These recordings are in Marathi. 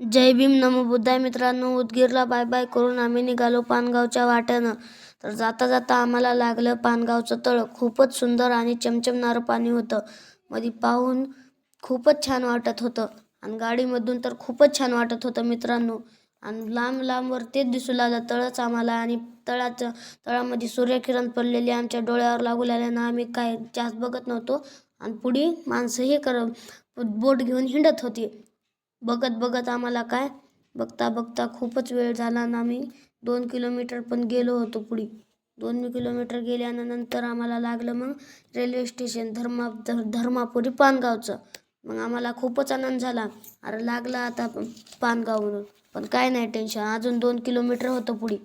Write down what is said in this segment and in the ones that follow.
जय भीम नमो बुद्धाय मित्रांनो उदगीरला बाय बाय करून आम्ही निघालो पानगावच्या वाट्यानं. तर जाता जाता आम्हाला लागलं पानगावचं तळ. खूपच सुंदर आणि चमचमणारं पाणी होतं. मध्ये पाहून खूपच छान वाटत होतं. आणि गाडीमधून तर खूपच छान वाटत होतं मित्रांनो. आणि लांब लांबवर तेच दिसू लागलं तळच आम्हाला आणि तळाचं तळामध्ये सूर्यकिरण पडलेली आमच्या डोळ्यावर लागू लागल्यानं आम्ही काय जास्त बघत नव्हतो. आणि पुढे माणसंही कर बोट घेऊन हिंडत होती. बघत बघत आम्हाला काय? बघता बघता खूपच वेळ झाला आणि आम्ही दोन किलोमीटर पण गेलो होतो पुढे. दोन किलोमीटर गेल्यानंतर आम्हाला लागलं मग रेल्वे स्टेशन धर्मा धर धर्मापुरी पानगावचं. मग आम्हाला खूपच आनंद झाला. अरे लागला आता पानगाव म्हणून पण काय नाही टेन्शन अजून दोन किलोमीटर होतं पुढे.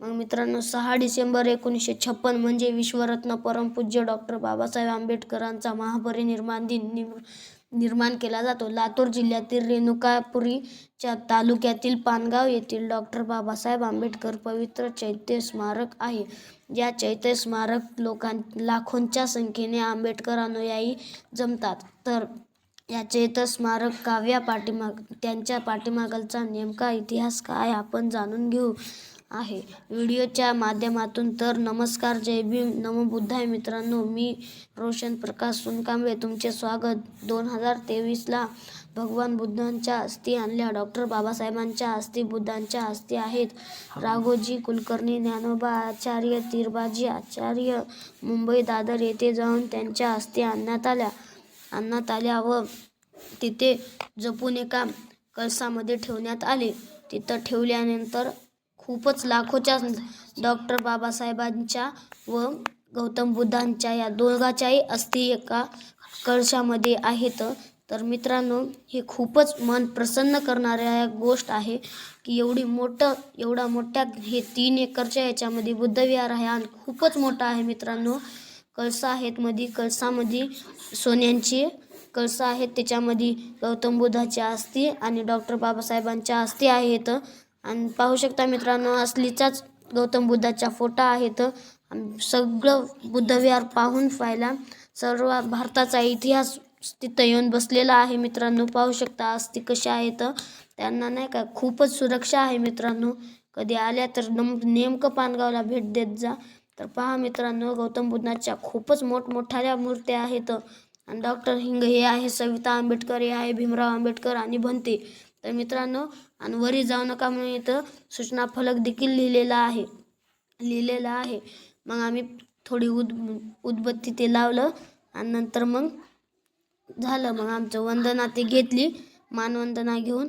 मग मित्रांनो सहा डिसेंबर एकोणीसशे छप्पन म्हणजे विश्वरत्न परमपूज्य डॉक्टर बाबासाहेब आंबेडकरांचा महापरिनिर्माण दिन निम निर्माण केला जातो. लातूर जिल्ह्यातील रेणुकापुरीच्या तालुक्यातील पानगाव येथील डॉक्टर बाबासाहेब आंबेडकर पवित्र चैत्य स्मारक आहे. या चैत्य स्मारक लोकां लाखोंच्या संख्येने आंबेडकर अनुयायी जमतात. तर या चैत्य स्मारक काव्या पाठीमाग त्यांच्या पाठीमागलचा नेमका इतिहास काय आपण जाणून घेऊ. आहे. व्हिडिओच्या माध्यमातून तर नमस्कार जय भीम. नमो बुद्धाय मित्रांनो मी रोशन प्रकाश सोनकांबळे. तुमचे स्वागत. दोन हजार तेवीसला भगवान बुद्धांच्या अस्थी आणल्या. डॉक्टर बाबासाहेबांच्या अस्थी बुद्धांच्या अस्थी आहेत. राघोजी कुलकर्णी ज्ञानोबा आचार्य तिरबाजी आचार्य मुंबई दादर येथे जाऊन त्यांच्या अस्थी आणण्यात आल्या. आणण्यात आल्या व तिथे जपून एका कळसामध्ये ठेवण्यात आले. तिथं ठेवल्यानंतर खूपच लाखोच्या डॉक्टर बाबासाहेबांच्या व गौतम बुद्धांच्या या दोघाच्याही अस्थी एका कळशामध्ये आहेत. तर मित्रांनो हे खूपच मन प्रसन्न करणाऱ्या गोष्ट आहे की एवढी मोठं एवढा मोठ्या हे तीन एकरच्या याच्यामध्ये बुद्धविहार आहे आणि खूपच मोठं आहे मित्रांनो. कळसा आहेत मध्ये कळसामध्ये सोन्यांची कळसा आहेत. त्याच्यामध्ये गौतम बुद्धाच्या अस्थी आणि डॉक्टर बाबासाहेबांच्या अस्थी आहेत. आणि पाहू शकता मित्रांनो असलीचाच गौतम बुद्धाच्या फोटा आहेत. आणि सगळं बुद्धविहार पाहून पाहिला सर्व भारताचा इतिहास तिथं येऊन बसलेला आहे मित्रांनो. पाहू शकता अस्थी कशा आहेत. त्यांना नाही का खूपच सुरक्षा आहे मित्रांनो. कधी आल्या तर नम नेमकं पानगावला भेट देत जा. तर पहा मित्रांनो गौतम बुद्धाच्या खूपच मोठमोठ्या मूर्त्या आहेत. आणि डॉक्टर हिंग हे आहे सविता आंबेडकर हे आहे भीमराव आंबेडकर आणि भंते. तर मित्रांनो आणि वरी जाऊ नका म्हणून इथं सूचना फलक देखील लिहिलेला आहे. लिहिलेला आहे. मग आम्ही थोडी उद उदबत्ती ते लावलं आणि नंतर मग झालं. मग आमचं वंदना ते घेतली. मानवंदना घेऊन